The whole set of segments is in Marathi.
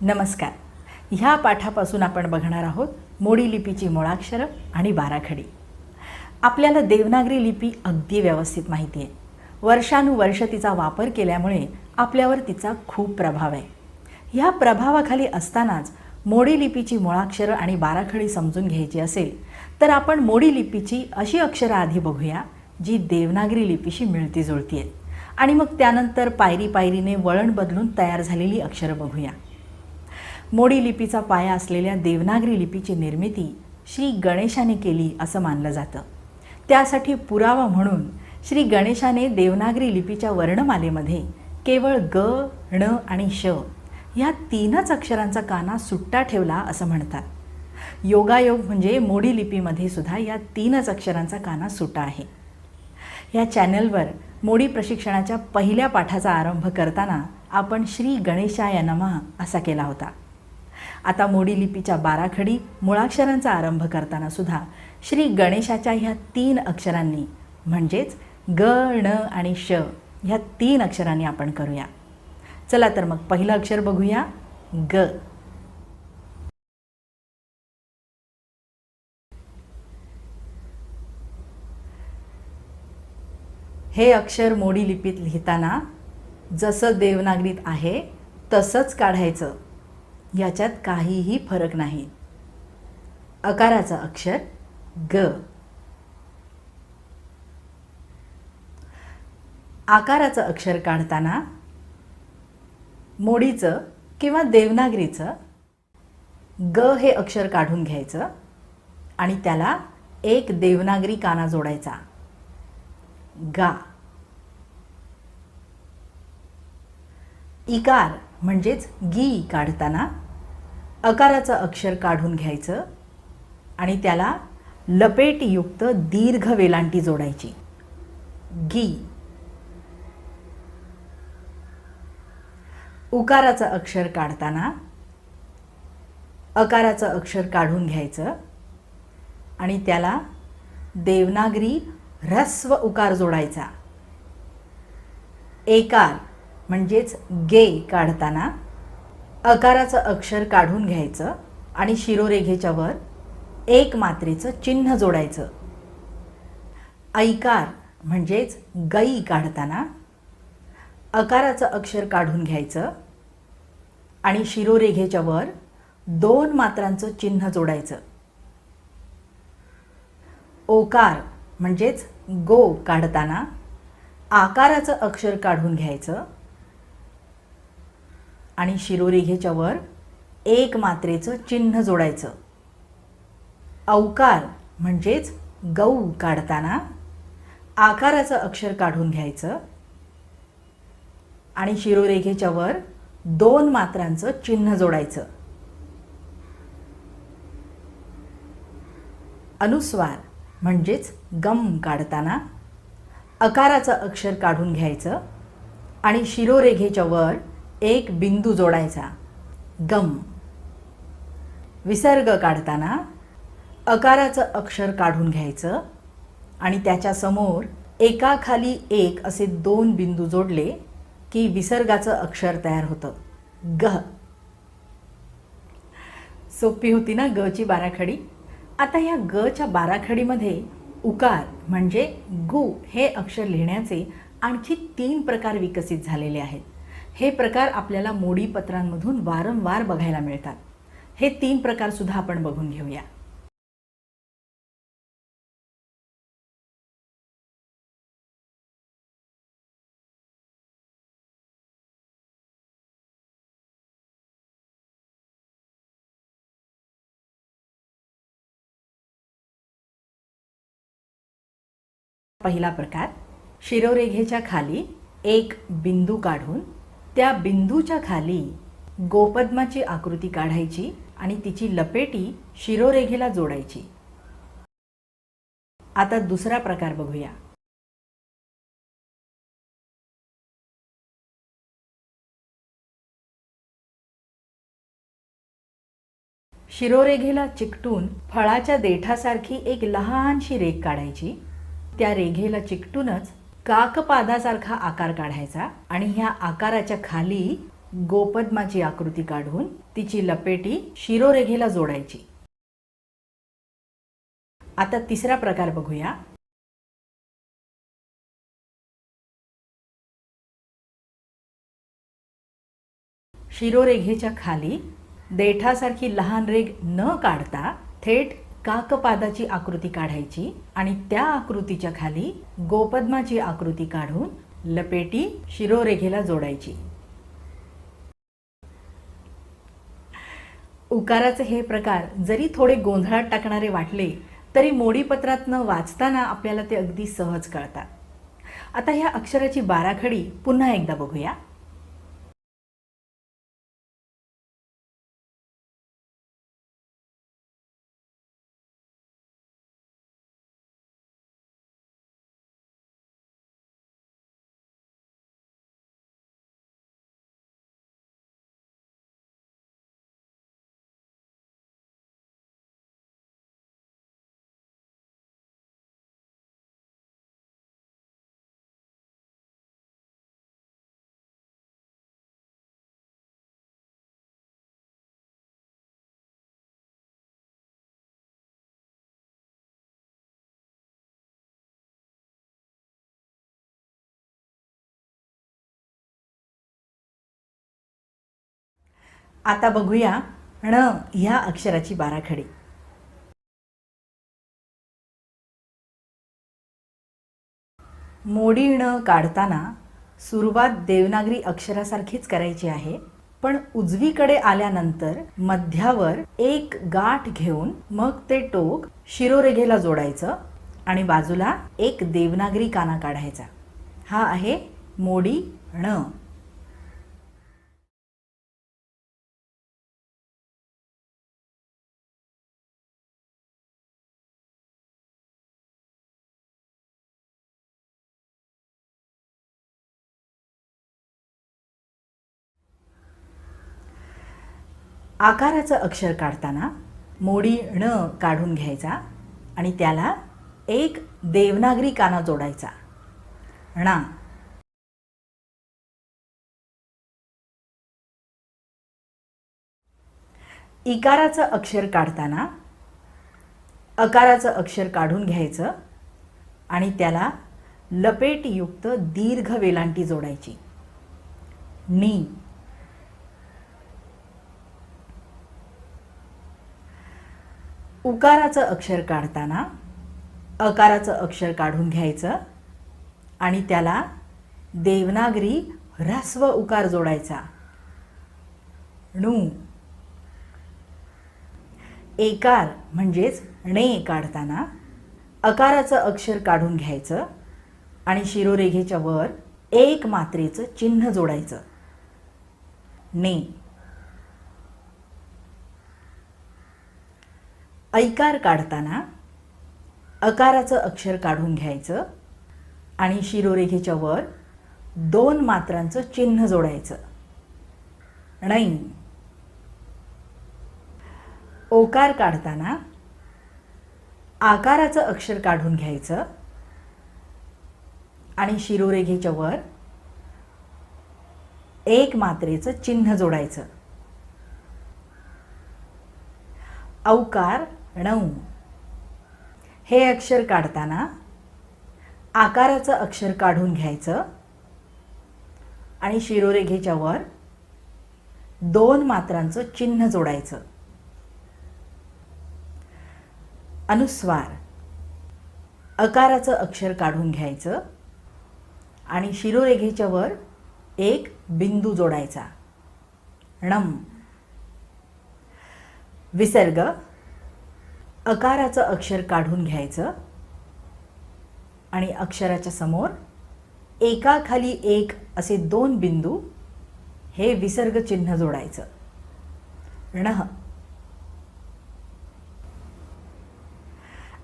नमस्कार. ह्या पाठापासून आपण बघणार आहोत मोडी लिपीची मुळाक्षरं आणि बाराखडी. आपल्याला देवनागरी लिपी अगदी व्यवस्थित माहिती आहे. वर्षानुवर्ष तिचा वापर केल्यामुळे आपल्यावर तिचा खूप प्रभाव आहे. ह्या प्रभावाखाली असतानाच मोडी लिपीची मुळाक्षरं आणि बाराखडी समजून घ्यायची असेल तर आपण मोडी लिपीची अशी अक्षरं आधी बघूया जी देवनागरी लिपीशी मिळती जुळती आहेत. आणि मग त्यानंतर पायरी पायरीने वळण बदलून तयार झालेली अक्षरं बघूया. मोडी लिपीचा पाया असलेल्या देवनागरी लिपीची निर्मिती श्री गणेशाने केली असं मानलं जातं. त्यासाठी पुरावा म्हणून श्री गणेशाने देवनागरी लिपीच्या वर्णमालेमध्ये केवळ ग ण आणि श ह्या तीनच अक्षरांचा काना सुट्टा ठेवला असं म्हणतात. योगायोग म्हणजे मोडी लिपीमध्ये सुद्धा या तीनच अक्षरांचा काना सुटा आहे. या चॅनलवर मोडी प्रशिक्षणाच्या पहिल्या पाठाचा आरंभ करताना आपण श्री गणेशाय नमः असा केला होता. आता मोडी लिपीच्या बाराखडी मुळाक्षरांचा आरंभ करताना सुद्धा श्री गणेशाच्या ह्या तीन अक्षरांनी म्हणजेच ग ण आणि श ह्या तीन अक्षरांनी आपण करूया. चला तर मग पहिलं अक्षर बघूया. ग. हे अक्षर मोडी लिपीत लिहिताना जसं देवनागरीत आहे तसंच काढायचं. याच्यात काहीही फरक नाही. अकाराचं अक्षर ग. आकाराचं अक्षर काढताना मोडीचं किंवा देवनागरीचं ग हे अक्षर काढून घ्यायचं आणि त्याला एक देवनागरी काना जोडायचा. गा. इकार म्हणजेच गी काढताना अकाराचं अक्षर काढून घ्यायचं आणि त्याला लपेटयुक्त दीर्घ वेलांटी जोडायची. गी उकाराचं अक्षर काढताना अकाराचं अक्षर काढून घ्यायचं आणि त्याला देवनागरी ह्रस्व उकार जोडायचा. एकार म्हणजेच गे काढताना अकाराचं अक्षर काढून घ्यायचं आणि शिरोरेघेच्या वर एक मात्रेचं चिन्ह जोडायचं. ऐकार म्हणजेच गई काढताना अकाराचं अक्षर काढून घ्यायचं आणि शिरोरेघेच्या वर दोन मात्रांचं चिन्ह जोडायचं. ओकार म्हणजेच गो काढताना आकाराचं अक्षर काढून घ्यायचं आणि शिरोरेघेच्या वर एक मात्रेचं चिन्ह जोडायचं. अवकार म्हणजेच गौ काढताना आकाराचं अक्षर काढून घ्यायचं आणि शिरोरेघेच्या वर दोन मात्रांचं चिन्ह जोडायचं. अनुस्वार म्हणजेच गम काढताना अकाराचं अक्षर काढून घ्यायचं आणि शिरोरेघेच्या वर एक बिंदू जोडायचा. गम. विसर्ग काढताना अकाराचं अक्षर काढून घ्यायचं आणि त्याच्यासमोर एकाखाली एक असे दोन बिंदू जोडले की विसर्गाचं अक्षर तयार होतं. ग. सोपी होती ना गची बाराखडी? आता या गच्या बाराखडीमध्ये उकार म्हणजे गु हे अक्षर लिहिण्याचे आणखी तीन प्रकार विकसित झालेले आहेत. हे प्रकार आपल्याला मोडी पत्रांमधून वारंवार बघायला मिळतात. हे तीन प्रकार सुद्धा आपण बघून घेऊया. पहिला प्रकार शिरोरेघेच्या खाली एक बिंदू काढून त्या बिंदूच्या खाली गोपद्माची आकृती काढायची आणि तिची लपेटी शिरोरेघेला जोडायची. आता दुसरा प्रकार बघूया. शिरोरेघेला चिकटून फळाच्या देठासारखी एक लहानशी रेघ काढायची. त्या रेघेला चिकटूनच काकपादासारखा आकार काढायचा आणि ह्या आकाराच्या खाली गोपद्माची आकृती काढून तिची लपेटी शिरोरेघेला जोडायची. आता तिसरा प्रकार बघूया. शिरोरेघेच्या खाली देठासारखी लहान रेघ न काढता थेट काकपादाची आकृती काढायची आणि त्या आकृतीच्या खाली गोपद्माची आकृती काढून लपेटी शिरोरेघेला जोडायची. उकाराचे हे प्रकार जरी थोडे गोंधळात टाकणारे वाटले तरी मोडीपत्रातनं वाचताना आपल्याला ते अगदी सहज कळतात. आता ह्या अक्षराची बाराखडी पुन्हा एकदा बघूया. आता बघूया ण ह्या अक्षराची बाराखडी. मोडी ण काढताना सुरुवात देवनागरी अक्षरासारखीच करायची आहे पण उजवीकडे आल्यानंतर मध्यावर एक गाठ घेऊन मग ते टोक शिरोरेघेला जोडायचं आणि बाजूला एक देवनागरी काना काढायचा. हा आहे मोडी ण आकाराचं अक्षर काढताना मोडी ण काढून घ्यायचा आणि त्याला एक देवनागरी काना जोडायचा. णा. इकाराचं अक्षर काढताना अकाराचं अक्षर काढून घ्यायचं आणि त्याला लपेटयुक्त दीर्घ वेलांटी जोडायची. नी. उकाराचं अक्षर काढताना अकाराचं अक्षर काढून घ्यायचं आणि त्याला देवनागरी ह्रस्व उकार जोडायचा. णू. एकार म्हणजेच णे काढताना अकाराचं अक्षर काढून घ्यायचं आणि शिरोरेघेच्या वर एक मात्रेचं चिन्ह जोडायचं. ने. ऐकार काढताना अकाराचं अक्षर काढून घ्यायचं आणि शिरोरेघेच्या वर दोन मात्रांचं चिन्ह जोडायचं. णै ओकार काढताना आकाराचं अक्षर काढून घ्यायचं आणि शिरोरेघेच्या वर एक मात्रेचं चिन्ह जोडायचं. औकार णऊ हे अक्षर काढताना आकाराचं अक्षर काढून घ्यायचं. आणि शिरोरेघेच्या वर दोन मात्रांचं चिन्ह जोडायचं. अनुस्वार. अकाराचं अक्षर काढून घ्यायचं. आणि शिरोरेघेच्या वर एक बिंदू जोडायचा. णम विसर्ग. अकाराचं अक्षर काढून घ्यायचं. आणि अक्षराच्या समोर एकाखाली एक असे दोन बिंदू हे विसर्ग चिन्ह जोडायचं. णह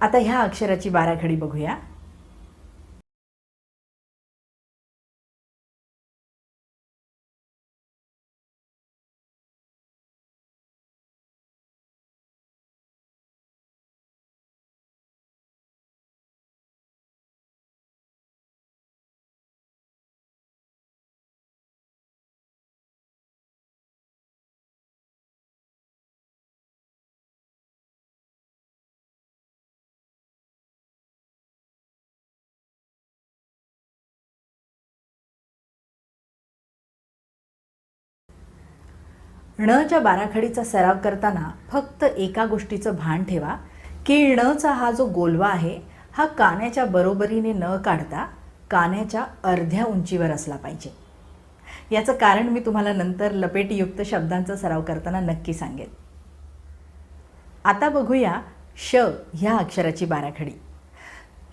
आता ह्या अक्षराची बाराखडी बघूया. णच्या बाराखडीचा सराव करताना फक्त एका गोष्टीचं भान ठेवा की णचा हा जो गोलवा आहे हा कान्याच्या बरोबरीने न काढता कान्याच्या अर्ध्या उंचीवर असला पाहिजे. याचं कारण मी तुम्हाला नंतर लपेटीयुक्त शब्दांचा सराव करताना नक्की सांगेन. आता बघूया श ह्या अक्षराची बाराखडी.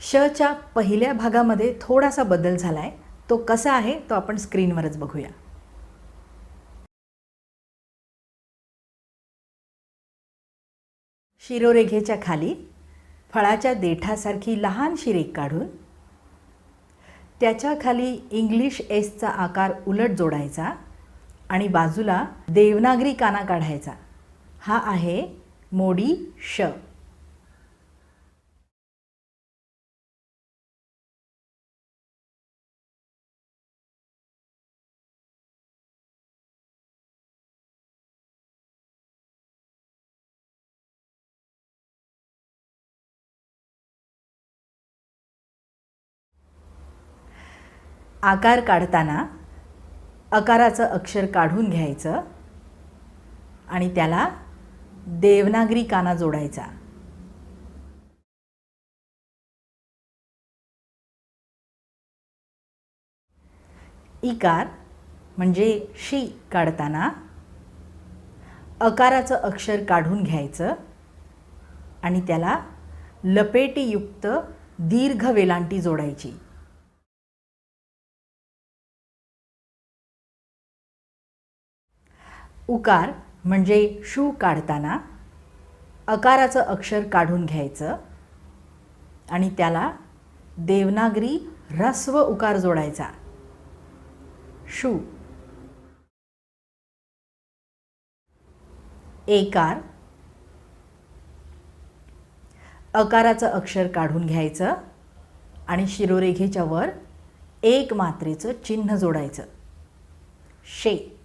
शच्या पहिल्या भागामध्ये थोडासा बदल झाला आहे तो कसा आहे तो आपण स्क्रीनवरच बघूया. शिरोरेघेच्या खाली फळाच्या देठासारखी लहान शिरेक काढून त्याच्याखाली इंग्लिश एसचा आकार उलट जोडायचा आणि बाजूला देवनागरी काना काढायचा. हा आहे मोडी श. आकार काढताना अकाराचं अक्षर काढून घ्यायचं आणि त्याला देवनागरी काना जोडायचा. इकार म्हणजे शी काढताना अकाराचं अक्षर काढून घ्यायचं आणि त्याला लपेटीयुक्त दीर्घ वेलांटी जोडायची. उकार म्हणजे शू काढताना अकाराचं अक्षर काढून घ्यायचं आणि त्याला देवनागरी ह्रस्व उकार जोडायचा. शू. एकार. अकाराचं अक्षर काढून घ्यायचं आणि शिरोरेघेच्या वर एक मात्रेचं चिन्ह जोडायचं. शे.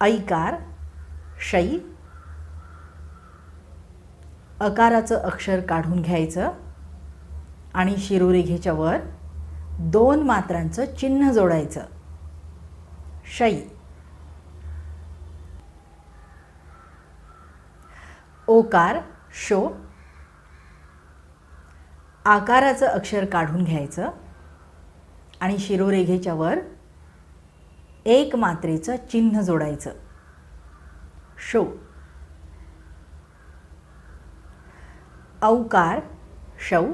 ऐकार शै अकाराचं अक्षर काढून घ्यायचं आणि शिरोरेघेच्या वर दोन मात्रांचं चिन्ह जोडायचं. शै ओकार शो. आकाराचं अक्षर काढून घ्यायचं आणि शिरोरेघेच्या वर एक मात्रेचं चिन्ह जोडायचं. शो. औकार शौ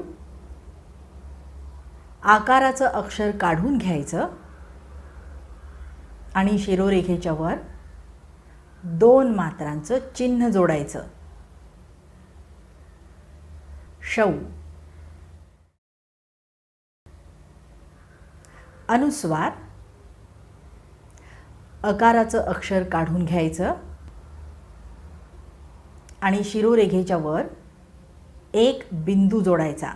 आकाराचं अक्षर काढून घ्यायचं. आणि शिरोरेखेच्या वर दोन मात्रांचं चिन्ह जोडायचं. शौ अनुस्वार अकाराचं अक्षर काढून घ्यायचं. आणि शिरोरेघेच्या वर एक बिंदू जोडायचा.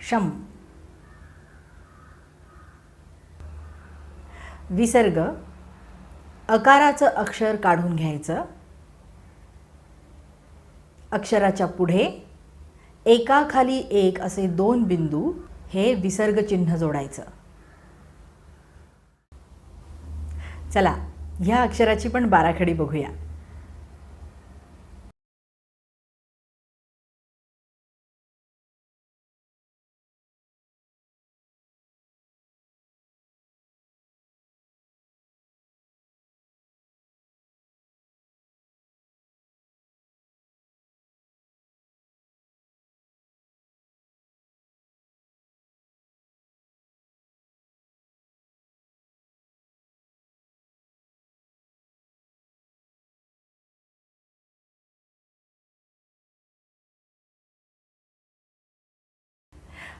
शम विसर्ग. अकाराचं अक्षर काढून घ्यायचं. अक्षराच्या पुढे एकाखाली एक असे दोन बिंदू हे विसर्ग चिन्ह जोडायचं. चला ह्या अक्षराची पण बाराखडी बघूया.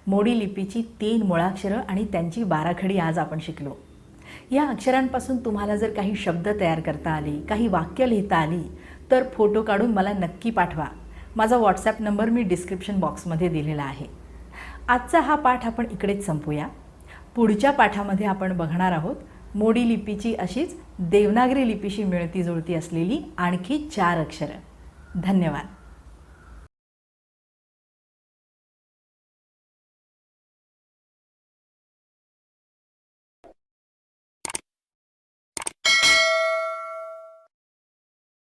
मोडी लिपीची तीन मुळाक्षरं आणि त्यांची बाराखडी आज आपण शिकलो. या अक्षरांपासून तुम्हाला जर काही शब्द तयार करता आले काही वाक्य लिहिता आली तर फोटो काढून मला नक्की पाठवा. माझा व्हॉट्सॲप नंबर मी डिस्क्रिप्शन बॉक्समध्ये दिलेला आहे. आजचा हा पाठ आपण इकडेच संपूया. पुढच्या पाठामध्ये आपण बघणार आहोत मोडी लिपीची अशीच देवनागरी लिपीशी मिळती जुळती असलेली आणखी चार अक्षरं. धन्यवाद.